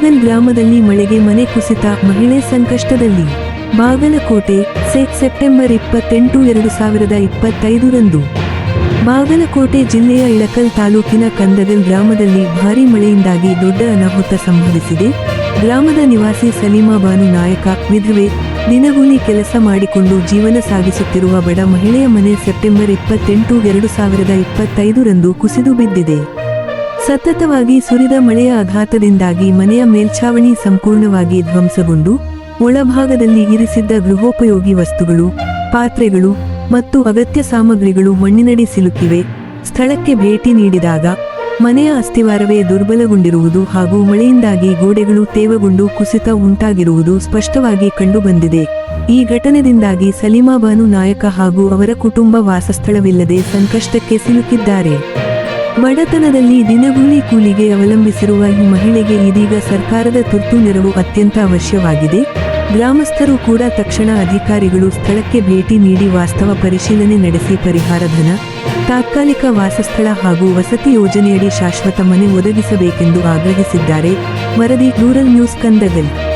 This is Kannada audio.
ಗ್ರಾಮದಲ್ಲಿ ಮಳೆಗೆ ಮನೆ ಕುಸಿತ, ಮಹಿಳೆ ಸಂಕಷ್ಟದಲ್ಲಿ. ಬಾಗಲಕೋಟೆ ಸೆಪ್ಟೆಂಬರ್ ಇಪ್ಪತ್ತೆಂಟು, ಎರಡು ಸಾವಿರದ ಇಪ್ಪತ್ತೈದರಂದು. ಬಾಗಲಕೋಟೆ ಜಿಲ್ಲೆಯ ಇಳಕಲ್ ತಾಲೂಕಿನ ಕಂದಗಲ್ ಗ್ರಾಮದಲ್ಲಿ ಭಾರೀ ಮಳೆಯಿಂದಾಗಿ ದೊಡ್ಡ ಅನಾಹುತ ಸಂಭವಿಸಿದೆ. ಗ್ರಾಮದ ನಿವಾಸಿ ಸಲೀಮಾ ಬಾನು ನಾಯಕ ವಿಧವೆ ದಿನಗೂಲಿ ಕೆಲಸ ಮಾಡಿಕೊಂಡು ಜೀವನ ಸಾಗಿಸುತ್ತಿರುವ ಬಡ ಮಹಿಳೆಯ ಮನೆ ಸೆಪ್ಟೆಂಬರ್ ಇಪ್ಪತ್ತೆಂಟು, ಎರಡು ಸಾವಿರದ ಇಪ್ಪತ್ತೈದರಂದು ಕುಸಿದು ಬಿದ್ದಿದೆ. ಸತತವಾಗಿ ಸುರಿದ ಮಳೆಯ ಆಘಾತದಿಂದಾಗಿ ಮನೆಯ ಮೇಲ್ಛಾವಣಿ ಸಂಪೂರ್ಣವಾಗಿ ಧ್ವಂಸಗೊಂಡು ಒಳಭಾಗದಲ್ಲಿ ಇರಿಸಿದ್ದ ಗೃಹೋಪಯೋಗಿ ವಸ್ತುಗಳು, ಪಾತ್ರೆಗಳು ಮತ್ತು ಅಗತ್ಯ ಸಾಮಗ್ರಿಗಳು ಮಣ್ಣಿನಡಿ ಸಿಲುಕಿವೆ. ಸ್ಥಳಕ್ಕೆ ಭೇಟಿ ನೀಡಿದಾಗ ಮನೆಯ ಅಸ್ಥಿವಾರವೇ ದುರ್ಬಲಗೊಂಡಿರುವುದು ಹಾಗೂ ಮಳೆಯಿಂದಾಗಿ ಗೋಡೆಗಳು ತೇವಗೊಂಡು ಕುಸಿತ ಉಂಟಾಗಿರುವುದು ಸ್ಪಷ್ಟವಾಗಿ ಕಂಡುಬಂದಿದೆ. ಈ ಘಟನೆಯಿಂದಾಗಿ ಸಲೀಮಾ ಬಾನು ನಾಯಕ ಹಾಗೂ ಅವರ ಕುಟುಂಬ ವಾಸಸ್ಥಳವಿಲ್ಲದೆ ಸಂಕಷ್ಟಕ್ಕೆ ಸಿಲುಕಿದ್ದಾರೆ. ಬಡತನದಲ್ಲಿ ದಿನಗೂಲಿ ಕೂಲಿಗೆ ಅವಲಂಬಿಸಿರುವ ಈ ಮಹಿಳೆಗೆ ಇದೀಗ ಸರ್ಕಾರದ ತುರ್ತು ನೆರವು ಅತ್ಯಂತ ಅವಶ್ಯವಾಗಿದೆ. ಗ್ರಾಮಸ್ಥರು ಕೂಡ ತಕ್ಷಣ ಅಧಿಕಾರಿಗಳು ಸ್ಥಳಕ್ಕೆ ಭೇಟಿ ನೀಡಿ ವಾಸ್ತವ ಪರಿಶೀಲನೆ ನಡೆಸಿ ಪರಿಹಾರ ಧನ, ತಾತ್ಕಾಲಿಕ ವಾಸಸ್ಥಳ ಹಾಗೂ ವಸತಿ ಯೋಜನೆಯಡಿ ಶಾಶ್ವತ ಮನೆ ಒದಗಿಸಬೇಕೆಂದು ಆಗ್ರಹಿಸಿದ್ದಾರೆ. ವರದಿ ರೂರಲ್ ನ್ಯೂಸ್ ಕಂದಗಲ್.